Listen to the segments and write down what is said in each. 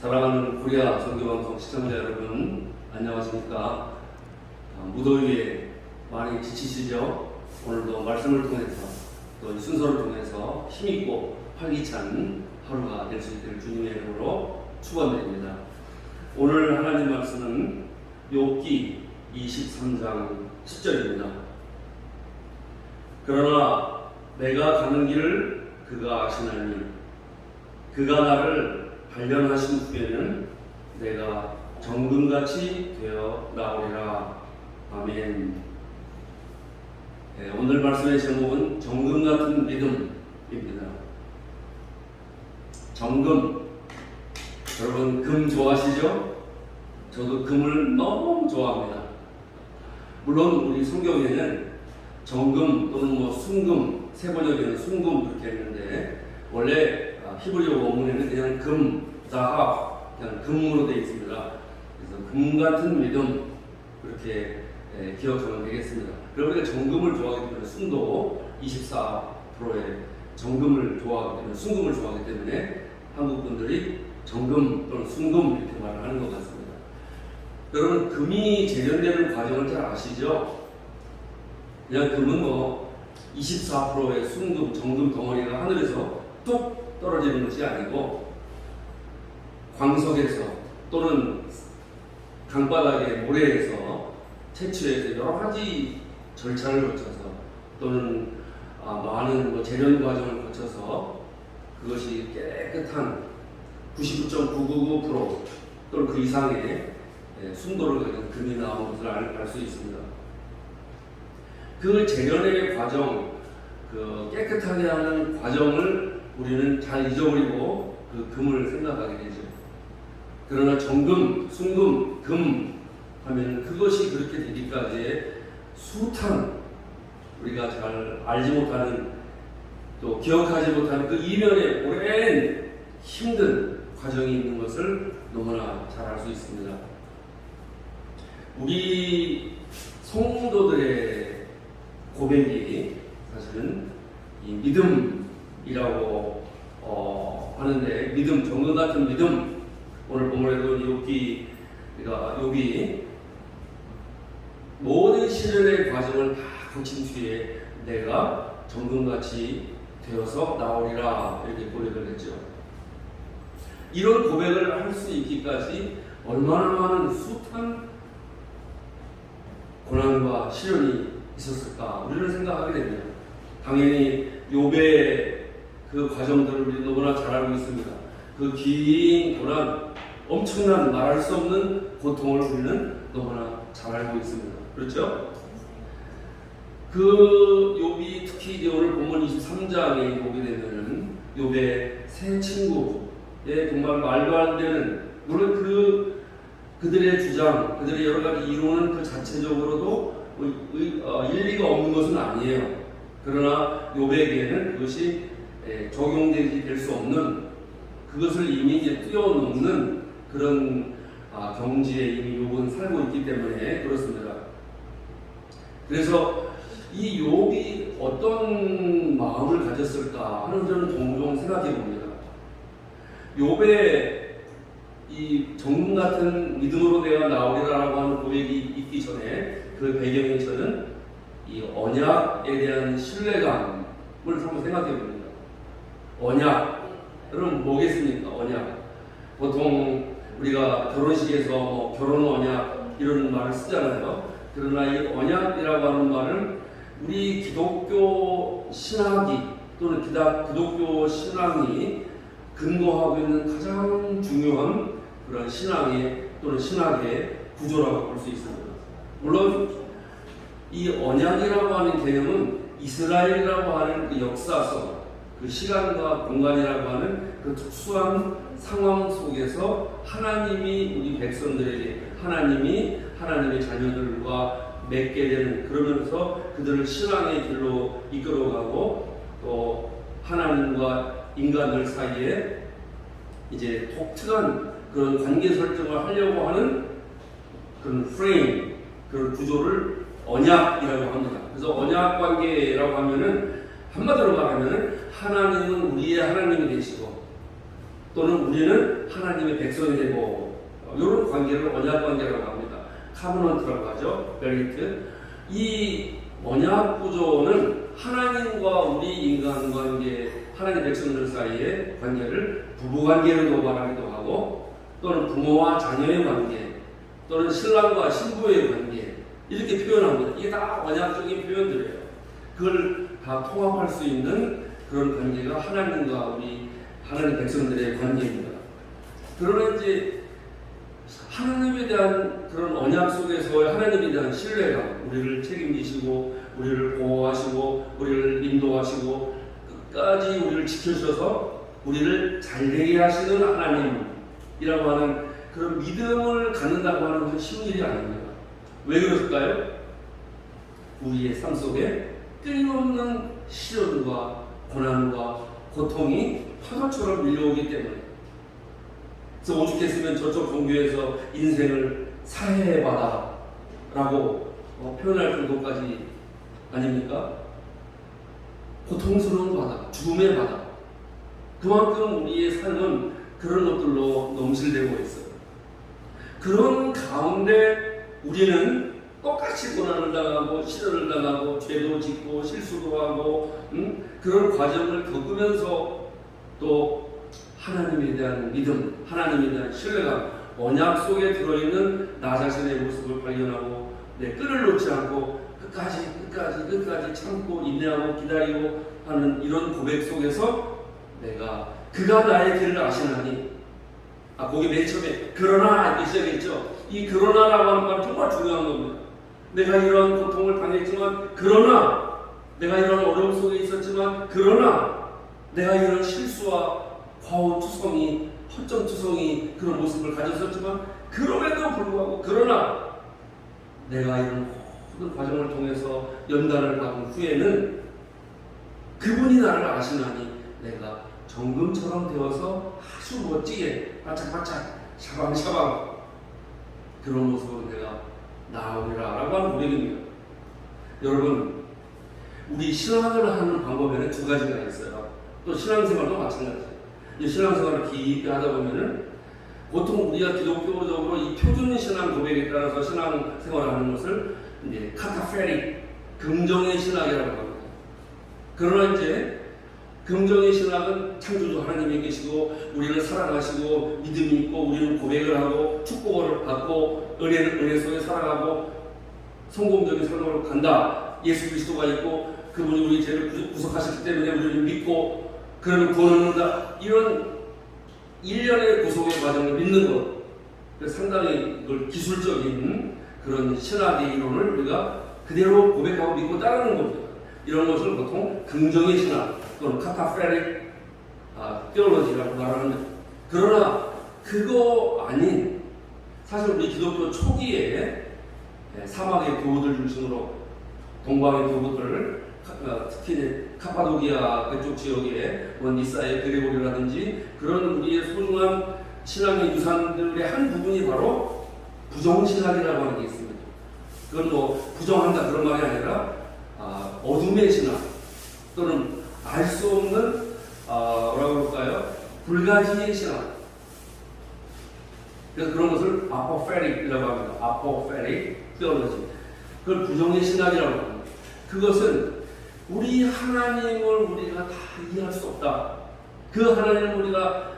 사랑하는 코리아 선교방송 시청자 여러분 안녕하십니까? 아, 무더위에 많이 지치시죠? 오늘도 말씀을 통해서 또이 순서를 통해서 힘있고 활기찬 하루가 될 수 있기를 주님의 이름으로 축원드립니다. 오늘 하나님 말씀은 욥기 23장 10절입니다. 그러나 내가 가는 길을 그가 아시나니 그가 나를 발견하신 후에는 내가 정금같이 되어 나오리라. 아멘. 네, 오늘 말씀의 제목은 정금 같은 믿음입니다. 정금. 여러분, 금 좋아하시죠? 저도 금을 너무 좋아합니다. 물론 우리 성경에는 정금 또는 뭐 순금, 세 번역에는 순금 그렇게 했는데 원래 아, 히브리어 원문에는 그냥 금, 자합, 그냥 금으로 되어 있습니다. 그래서 금 같은 믿음 그렇게 예, 기억하면 되겠습니다. 그리고 우리가 정금을 좋아하기 때문에 순도 24%의 정금을 좋아하기 때문에 순금을 좋아하기 때문에 한국 분들이 정금 또는 순금 이렇게 말을 하는 것 같습니다. 여러분 금이 재련되는 과정을 잘 아시죠? 그냥 금은 뭐 24%의 순금, 정금 덩어리가 하늘에서 뚝 떨어지는 것이 아니고 광석에서 또는 강바닥의 모래에서 채취해서 여러 가지 절차를 거쳐서 또는 아, 많은 뭐 재련 과정을 거쳐서 그것이 깨끗한 99.999% 또는 그 이상의 예, 순도를 가진 금이 나온 것을 알 수 있습니다. 그 재련의 과정, 그 깨끗하게 하는 과정을 우리는 잘 잊어버리고 그 금을 생각하게 되죠. 그러나 정금, 순금, 금 하면 그것이 그렇게 되기까지의 숱한 우리가 잘 알지 못하는 또 기억하지 못하는 그 이면에 오랜 힘든 과정이 있는 것을 너무나 잘 알 수 있습니다. 우리 성도들의 고백이 사실은 이 믿음이라고 어, 하는데 믿음 정금 같은 믿음 오늘 본문에도 욥기가 욥이 모든 시련의 과정을 다 거친 뒤에 내가 정금같이 되어서 나오리라 이렇게 고백을 했죠. 이런 고백을 할 수 있기까지 얼마나 많은 숱한 고난과 시련이 있었을까 우리는 생각하게 됩니다. 당연히 욥의 그 과정들을 우리 너무나 잘 알고 있습니다. 그 긴 고난, 엄청난 말할 수 없는 고통을 우리는 너무나 잘 알고 있습니다. 그렇죠? 그 욥이 특히 오늘 본문 23장에 보게 되면은 욥의 새 친구의 정말 말도 안 되는 물론 그 그들의 주장, 그들의 여러 가지 이론은 그 자체적으로도 어, 일리가 없는 것은 아니에요. 그러나 욥에게는 그것이 에, 적용되지 될 수 없는 그것을 이미 이제 뛰어넘는 그런 아, 경지에 이미 욥은 살고 있기 때문에 그렇습니다. 그래서 이 욥이 어떤 마음을 가졌을까 하는 저는 종종 생각해 봅니다. 욥의 이 정금 같은 믿음으로 내가 나오리라라고 하는 고백이 있기 전에 그 배경에 저는 이 언약에 대한 신뢰감을 한번 생각해 봅니다. 언약. 여러분 뭐겠습니까? 언약. 보통 우리가 결혼식에서 뭐 결혼 언약 이런 말을 쓰잖아요. 그러나 이 언약이라고 하는 말은 우리 기독교 신학이 또는 기독교 신앙이 근거하고 있는 가장 중요한 그런 신앙의 또는 신학의 구조라고 볼 수 있습니다. 물론 이 언약이라고 하는 개념은 이스라엘이라고 하는 그 역사성, 그 시간과 공간이라고 하는 그 특수한 상황 속에서 하나님이 우리 백성들에게 하나님이 하나님의 자녀들과 맺게 되는 그러면서 그들을 신앙의 길로 이끌어가고 또 하나님과 인간들 사이에 이제 독특한 그런 관계 설정을 하려고 하는 그런 프레임, 그런 구조를 언약이라고 합니다. 그래서 언약 관계라고 하면은 한마디로 말하면은 하나님은 우리의 하나님이 되시고 또는 우리는 하나님의 백성이 되고 이런 관계를 언약 관계라고 합니다. 카브넌트라고 하죠. 베리트. 이 언약 구조는 하나님과 우리 인간 관계, 하나님 백성들 사이의 관계를 부부 관계로도 말하기도 하고 또는 부모와 자녀의 관계 또는 신랑과 신부의 관계 이렇게 표현합니다. 이게 다 언약적인 표현들이에요. 그걸 다 통합할 수 있는 그런 관계가 하나님과 우리 하나님 백성들의 관계입니다. 그러나 이제 하나님에 대한 그런 언약 속에서 하나님에 대한 신뢰감, 우리를 책임지시고 우리를 보호하시고 우리를 인도하시고 끝까지 우리를 지켜주셔서 우리를 잘되게 하시는 하나님이라고 하는 그런 믿음을 갖는다고 하는 것은 쉬운 일이 아닙니다. 왜 그럴까요? 우리의 삶 속에 끊임없는 시련과 고난과 고통이 파도처럼 밀려오기 때문에 그래서 오죽했으면 저쪽 종교에서 인생을 사해의 바다라고 어, 표현할 정도까지 아닙니까? 고통스러운 바다, 죽음의 바다. 그만큼 우리의 삶은 그런 것들로 넘실대고 있어요. 그런 가운데 우리는 똑같이 고난을 당하고 시련을 당하고 죄도 짓고 실수도 하고 음? 그런 과정을 겪으면서 또 하나님에 대한 믿음, 하나님에 대한 신뢰감, 언약 속에 들어있는 나 자신의 모습을 발견하고 내 끈을 놓지 않고 끝까지 끝까지 끝까지 참고 인내하고 기다리고 하는 이런 고백 속에서 내가 그가 나의 길을 아시나니? 아 거기 맨 처음에 그러나 이렇게 시작했죠. 이 그러나라고 하는 말 정말 중요한 겁니다. 내가 이런 고통을 당했지만 그러나 내가 이런 어려움 속에 있었지만 그러나 내가 이런 실수와 과오투성이 허점투성이 그런 모습을 가졌었지만 그럼에도 불구하고 그러나 내가 이런 모든 과정을 통해서 연단을 받은 후에는 그분이 나를 아시나니 내가 정금처럼 되어서 아주 멋지게 바짝바짝 샤방샤방 그런 모습으로 내가 나오리라 라고 하는 고백입니다. 여러분 우리 신앙을 하는 방법에는 두 가지가 있어요. 또 신앙생활도 마찬가지예요. 이 신앙생활을 깊게 하다 보면은 보통 우리가 기독교적으로 이 표준 신앙 고백에 따라서 신앙생활을 하는 것을 이제 카타페릭 긍정의 신학이라고 합니다. 그러나 이제 긍정의 신학은 창조주 하나님이 계시고 우리를 사랑하시고 믿음이 있고 우리는 고백을 하고 축복을 받고 은혜, 은혜 속에 살아가고 성공적인 삶으로 간다. 예수 그리스도가 있고 그분이 우리 죄를 구속- 구속하셨기 때문에 우리를 믿고 그러면 얻는다. 이런 일련의 구속의 과정을 믿는 것. 그래서 상당히 기술적인 그런 신학의 이론을 우리가 그대로 고백하고 믿고 따르는 겁니다. 이런 것을 보통 긍정의 신학 또는 카타페릭 아, 테올로지라고 말하는데 그러나 그거 아닌 사실 우리 기독교 초기에 예, 사막의 교우들 중심으로 동방의 교우들을 카- 어, 특히 카파도기아 그쪽 지역에 뭐 니사의 그레고리라든지 그런 우리의 소중한 신앙의 유산들의 한 부분이 바로 부정신학이라고 하는 게 있습니다. 그건 뭐 부정한다 그런 말이 아니라 아, 어둠의 신학 또는 알 수 없는 아, 뭐라고 그럴까요? 불가지의 신학. 그래서 그런 것을 아포페릭이라고 합니다. 아포페릭. 그걸 부정의 신학이라고 합니다. 그것은 우리 하나님을 우리가 다 이해할 수 없다. 그 하나님을 우리가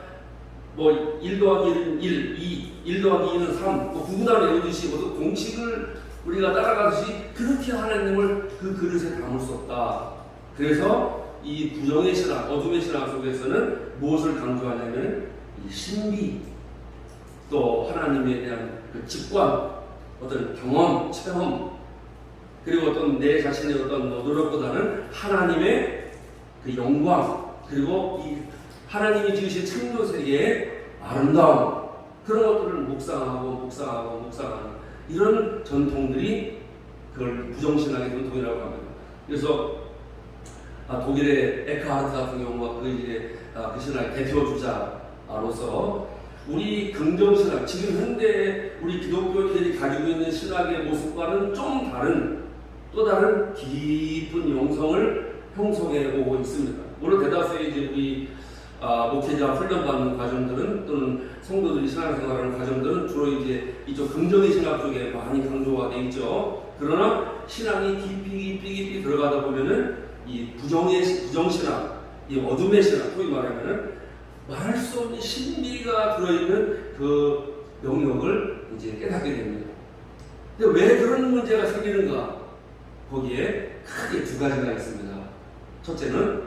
뭐1 더하기 1은 1, 2, 1 더하기 2는 3, 뭐 구구단을 모두 공식을 우리가 따라가듯이 그렇게 하나님을 그 그릇에 담을 수 없다. 그래서 이 부정의 신학, 어둠의 신학 속에서는 무엇을 강조하냐면 이 신비, 또 하나님에 대한 그 직관, 어떤 경험, 체험, 그리고 어떤 내 자신의 어떤 뭐 노력보다는 하나님의 그 영광, 그리고 이 하나님이 지으신 창조 세계의 아름다움, 그런 것들을 묵상하고 묵상하고 묵상하는 이런 전통들이 그걸 부정신학의 전통이라고 합니다. 그래서 아, 독일의 에크하르트 같은 경우가 그 이제 아, 그 신학의 대표 주자로서 우리 긍정신학, 지금 현대 우리 기독교인들이 가지고 있는 신학의 모습과는 좀 다른 또 다른 깊은 영성을 형성해 오고 있습니다. 물론 대다수의 이제 우리 아, 목회자 훈련받는 과정들은 또는 성도들이 신앙생활하는 과정들은 주로 이제 이쪽 긍정의 신학 쪽에 많이 강조가 돼 있죠. 그러나 신앙이 깊이 깊이 깊이 들어가다 보면은 이 부정의 시- 부정 신학, 이 어둠의 신학, 소위 말하면은 말할 수 없는 신비가 들어있는 그 영역을 이제 깨닫게 됩니다. 근데 왜 그런 문제가 생기는가? 거기에 크게 두 가지가 있습니다. 첫째는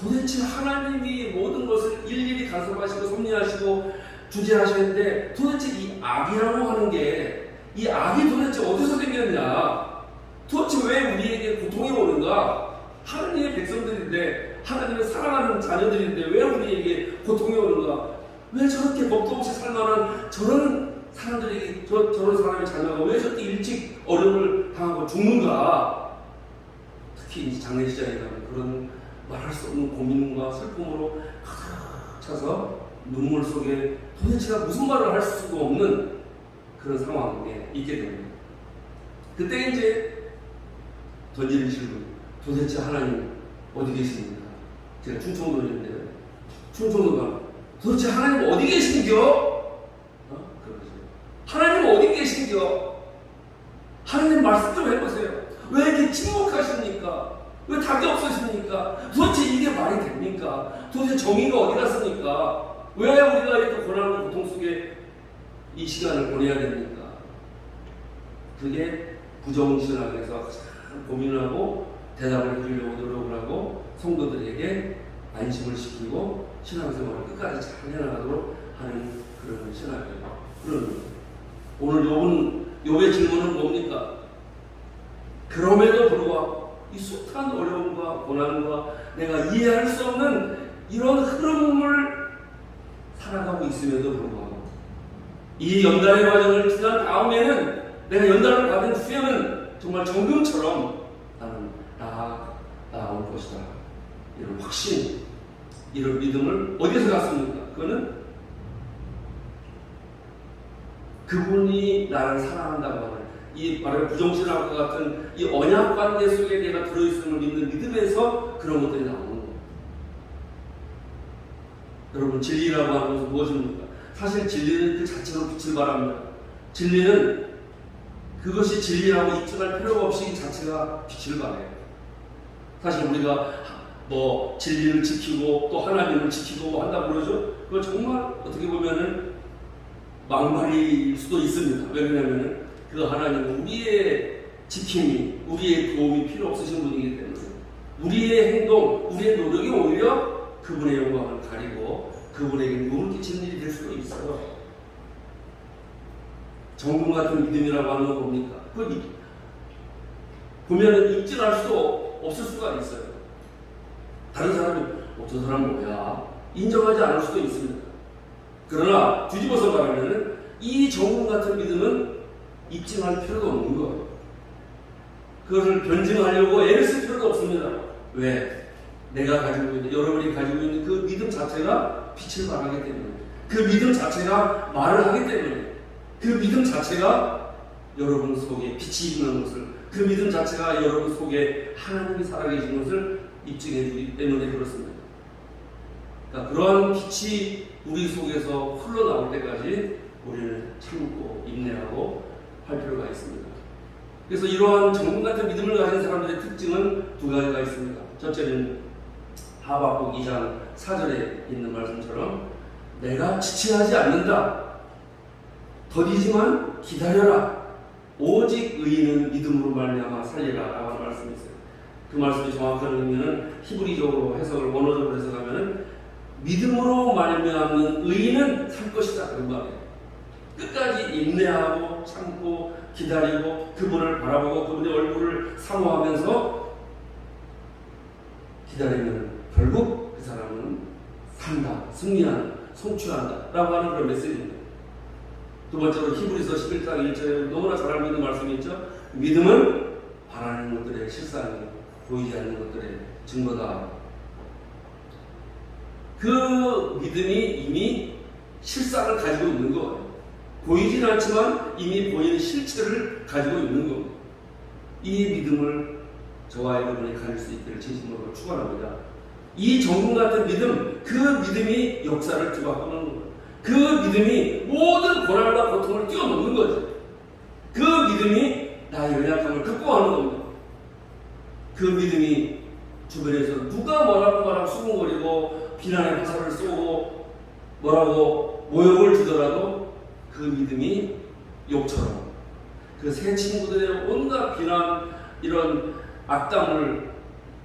도대체 하나님이 모든 것을 일일이 간섭하시고 섭리하시고 주재하시는데 도대체 이 악이라고 하는 게 이 악이 도대체 어디서 생겼냐? 도대체 왜 우리에게 고통이 오는가? 하나님의 백성들인데 하나님의 사랑하는 자녀들인데 왜 우리에게 고통이 오는가? 왜 저렇게 법도 없이 살만한 저런 사람들에게 저, 저런 사람의 자녀가 왜 저렇게 일찍 어려움을 당하고 죽는가? 특히 이제 장례 가면 그런 말할 수 없는 고민과 슬픔으로 가득 차서 눈물 속에 도대체가 무슨 말을 할 수가 없는 그런 상황에 있게 됩니다. 그때 이제 던지는 질문, 도대체 하나님 어디 계십니까? 제가 충청도인데 충청도 가면 도대체 하나님 어디 계신겨? 어? 그러죠. 하나님 어디 계신겨? 하나님 말씀 좀 해보세요. 왜 이렇게 침묵하십니까? 왜 답이 없으십니까? 도대체 이게 말이 됩니까? 도대체 정의가 어디 갔습니까? 왜 우리가 이렇게 고난과 고통 속에 이 시간을 보내야 됩니까? 그게 부정신학에서 참 고민을 하고 대답을 해주려고 노력을 하고 성도들에게 안심을 시키고 신앙생활을 끝까지 잘 해나가도록 하는 그런 신학이에요. 그런 오늘 요번 요의 질문은 뭡니까? 그럼에도 불구하고 이 숱한 어려움과 고난과 내가 이해할 수 없는 이런 흐름을 살아가고 있음에도 불구하고 이 연단의 과정을 지난 다음에는 내가 연단을 받은 후에는 정말 정금처럼 나는 나아 나올 것이다 이런 확신 이런 믿음을 어디서 갔습니까? 그거는 그분이 나를 사랑한다고 하는 이 말하는 부정신학과 같은 이 언약 관계 속에 내가 들어있음을 믿는 믿음에서 그런 것들이 나오는 거예요. 여러분 진리라고 하는 것은 무엇입니까? 사실 진리는 그 자체로 빛을 발합니다. 진리는 그것이 진리라고 입증할 필요가 없이 이 자체가 빛을 발해요. 사실 우리가 뭐 진리를 지키고 또 하나님을 지키고 한다고 그러죠. 그거 정말 어떻게 보면은 막말일 수도 있습니다. 왜 그러냐면은 그 하나님은 우리의 지킴이, 우리의 도움이 필요 없으신 분이기 때문에 우리의 행동, 우리의 노력이 오히려 그분의 영광을 가리고 그분에게 누를 끼치는 일이 될 수도 있어요. 정금 같은 믿음이라고 하는 건 뭡니까? 그 이- 보면은 입증할 수도 없을 수가 있어요. 다른 사람이 어, 저 사람 뭐야? 인정하지 않을 수도 있습니다. 그러나 뒤집어서 말하면은 이 정금 같은 믿음은 입증할 필요도 없는 거예요. 그것을 변증하려고 애를 쓸 필요도 없습니다. 왜? 내가 가지고 있는, 여러분이 가지고 있는 그 믿음 자체가 빛을 발하기 때문에, 그 믿음 자체가 말을 하기 때문에, 그 믿음 자체가 여러분 속에 빛이 있는 것을, 그 믿음 자체가 여러분 속에 하나님이 살아계신 것을 입증해 주기 때문에 그렇습니다. 그러니까 그러한 빛이 우리 속에서 흘러나올 때까지 우리는 참고 인내하고 할 필요가 있습니다. 그래서 이러한 정금 같은 믿음을 가진 사람들의 특징은 두 가지가 있습니다. 첫째는 하박국 2장 4절에 있는 말씀처럼 내가 지체하지 않는다. 더디지만 기다려라. 오직 의인은 믿음으로 말미암아 살리라 라고 말씀이 있어요. 그 말씀이 정확한 의미는 히브리적으로 해석을 원어적으로 해석하면은 믿음으로 말미암는 의인은 살 것이다 그런 말이에요. 끝까지 인내하고 참고 기다리고 그분을 바라보고 그분의 얼굴을 사모하면서 기다리면 결국 그 사람은 산다, 승리한다, 성취한다 라고 하는 그런 메시지입니다. 두 번째로 히브리서 11장 1절에 너무나 잘 알고 있는 말씀이 있죠. 믿음은 바라는 것들의 실상이 보이지 않는 것들의 증거다. 그 믿음이 이미 실상을 가지고 있는 거예요. 보이진 않지만 이미 보이는 실체를 가지고 있는 겁니다. 이 믿음을 저와 여러분이 가질 수 있기를 진심으로 축원합니다. 이 정금 같은 믿음, 그 믿음이 역사를 뒤바꾸는 거예요. 그 믿음이 모든 고난과 고통을 뛰어넘는 거죠. 그 믿음이 나의 연약함을 극복하는 겁니다. 그 믿음이 주변에서 누가 뭐라고 말하고 수군거리고 비난의 화살을 쏘고 뭐라고 모욕을 주더라도 그 믿음이 욕처럼 그새 친구들의 온갖 비난 이런 악담을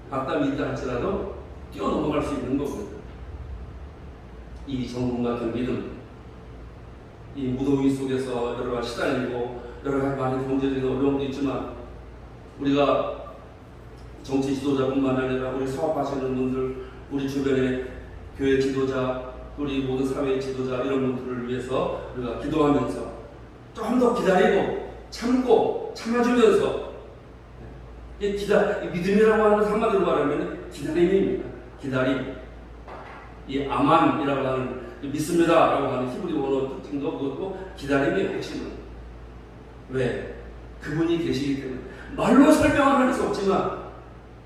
악담이 있다 할지라도 뛰어넘어갈 수 있는 겁니다. 이 정금 같은 믿음, 이 무더위 속에서 여러 가지 시달리고 여러 가지 많은 경제적인 어려움도 있지만 우리가 정치 지도자뿐만 아니라 우리 사업하시는 분들, 우리 주변의 교회 지도자, 우리 모든 사회 지도자 이런 분들을 위해서 우리가 기도하면서 좀더 기다리고 참고 참아주면서 이 기다 이 믿음이라고 하는 한마디로 말하면 기다림입니다. 기다림. 이 아만이라고 하는 이 믿습니다라고 하는 히브리 원어 특징도 그것도 기다림의 핵심은 왜 그분이 계시기 때문에 말로 설명을 할 수 없지만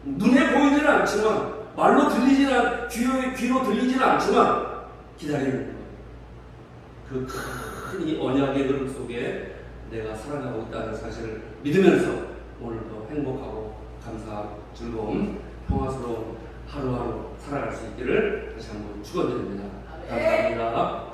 눈에 보이지는 않지만 말로 들리지는 않, 귀로, 귀로 들리지는 않지만 기다리는 거예요. 그큰 이 언약의 그릇 속에 내가 살아가고 있다는 사실을 믿으면서 오늘도 행복하고 감사하고 즐거운 평화스러운 하루하루 살아갈 수 있기를 다시 한번 축원드립니다. 감사합니다.